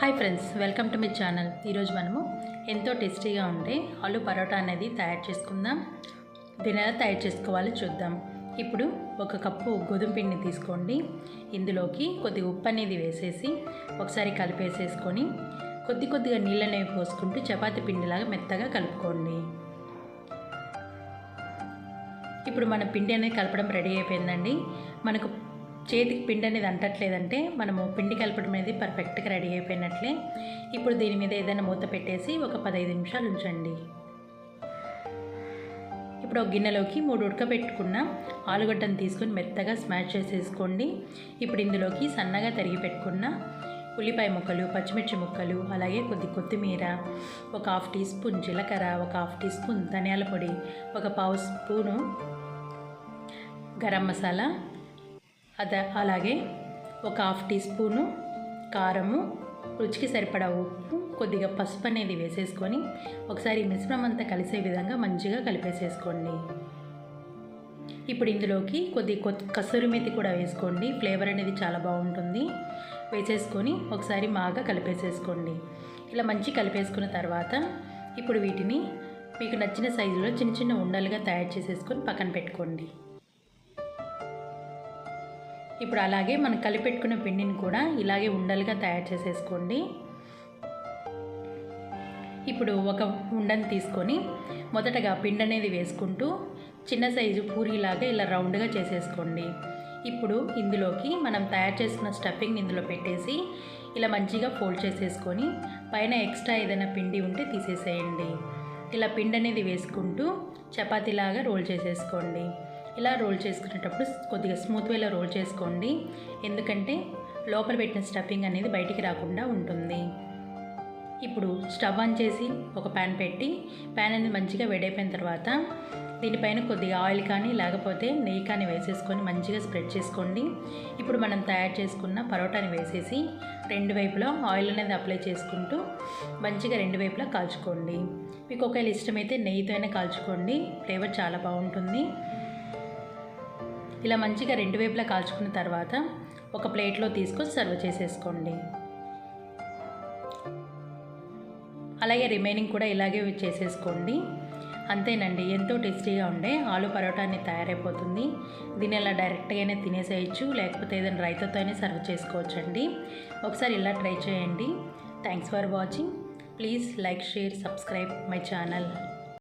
Hi friends welcome to my channel ఈరోజు మనము ఎంతో టేస్టీగా ఉండే ఆలు పరోటా అనేది తయారు చేసుకుందాం. దీని ఎలా తయారు చేసుకోవాలో చూద్దాం. ఇప్పుడు ఒక కప్పు గోధుమ పిండిని తీసుకోండి. ఇందులోకి కొద్ది ఉప్పు అనేది వేసేసి ఒకసారి కలిపేసేసుకొని కొద్ది కొద్దిగా నీళ్ళనేవి పోసుకుంటూ చపాతీ పిండిలాగా మెత్తగా కలుపుకోండి. ఇప్పుడు మన పిండి అనేది కలపడం రెడీ అయిపోయిందండి. మనకు చేతికి పిండి అనేది అంటట్లేదంటే మనము పిండి కలపడం అనేది పర్ఫెక్ట్గా రెడీ అయిపోయినట్లే. ఇప్పుడు దీని మీద ఏదైనా మూత పెట్టేసి ఒక పదహైదు నిమిషాలు ఉంచండి. ఇప్పుడు ఒక గిన్నెలోకి మూడు ఉడకబెట్టుకున్న ఆలుగడ్డను తీసుకొని మెత్తగా స్మాష్ చేసేసుకోండి. ఇప్పుడు ఇందులోకి సన్నగా తరిగి పెట్టుకున్న ఉల్లిపాయ ముక్కలు పచ్చిమిర్చి ముక్కలు అలాగే కొద్ది కొత్తిమీర ఒక హాఫ్ టీ స్పూన్ జీలకర్ర ఒక హాఫ్ టీ స్పూన్ ధనియాల పొడి ఒక పావు స్పూను గరం మసాలా అద అలాగే ఒక హాఫ్ టీ స్పూను కారము రుచికి సరిపడా ఉప్పు కొద్దిగా పసుపు అనేది వేసేసుకొని ఒకసారి మిశ్రమం అంతా కలిసే విధంగా మంచిగా కలిపేసేసుకోండి. ఇప్పుడు ఇందులోకి కొద్ది కొత్త కసూరి మెతి కూడా వేసుకోండి. ఫ్లేవర్ అనేది చాలా బాగుంటుంది. వేసేసుకొని ఒకసారి బాగా కలిపేసేసుకోండి. ఇలా మంచి కలిపేసుకున్న తర్వాత ఇప్పుడు వీటిని మీకు నచ్చిన సైజులో చిన్న చిన్న ఉండలుగా తయారు చేసేసుకొని పక్కన పెట్టుకోండి. ఇప్పుడు అలాగే మనం కలిపెట్టుకున్న పిండిని కూడా ఇలాగే ఉండలుగా తయారు చేసేసుకోండి. ఇప్పుడు ఒక ఉండని తీసుకొని మొదటగా పిండి అనేది వేసుకుంటూ చిన్న సైజు పూరిలాగా ఇలా రౌండ్గా చేసేసుకోండి. ఇప్పుడు ఇందులోకి మనం తయారు చేసుకున్న స్టఫింగ్ ఇందులో పెట్టేసి ఇలా మంచిగా ఫోల్డ్ చేసేసుకొని పైన ఎక్స్ట్రా ఏదైనా పిండి ఉంటే తీసేసేయండి. ఇలా పిండి అనేది వేసుకుంటూ చపాతీలాగా రోల్ చేసేసుకోండి. ఇలా రోల్ చేసుకునేటప్పుడు కొద్దిగా స్మూత్ వేలో రోల్ చేసుకోండి. ఎందుకంటే లోపల పెట్టిన స్టఫింగ్ అనేది బయటికి రాకుండా ఉంటుంది. ఇప్పుడు స్టవ్ ఆన్ చేసి ఒక ప్యాన్ పెట్టి ప్యాన్ అనేది మంచిగా వేడైపోయిన తర్వాత దీనిపైన కొద్దిగా ఆయిల్ కానీ లేకపోతే నెయ్యి కానీ వేసేసుకొని మంచిగా స్ప్రెడ్ చేసుకోండి. ఇప్పుడు మనం తయారు చేసుకున్న పరోటాని వేసేసి రెండు వైపులా ఆయిల్ అనేది అప్లై చేసుకుంటూ మంచిగా రెండు వైపులా కాల్చుకోండి. మీకు ఒకవేళ ఇష్టమైతే నెయ్యితో అయినా కాల్చుకోండి. ఫ్లేవర్ చాలా బాగుంటుంది. ఇలా మంచిగా రెండు వైపులా కాల్చుకున్న తర్వాత ఒక ప్లేట్లో తీసుకొని సర్వ్ చేసేసుకోండి. అలాగే రిమైనింగ్ కూడా ఇలాగే చేసేసుకోండి. అంతేనండి ఎంతో టేస్టీగా ఉండే ఆలు పరోటాని తయారైపోతుంది. దీన్ని ఇలా డైరెక్ట్గానే తినేసేయచ్చు లేకపోతే ఏదైనా రైతాతో అయినా సర్వ్ చేసుకోవచ్చండి. ఒకసారి ఇలా ట్రై చేయండి. Thanks for watching. Please like share subscribe my channel.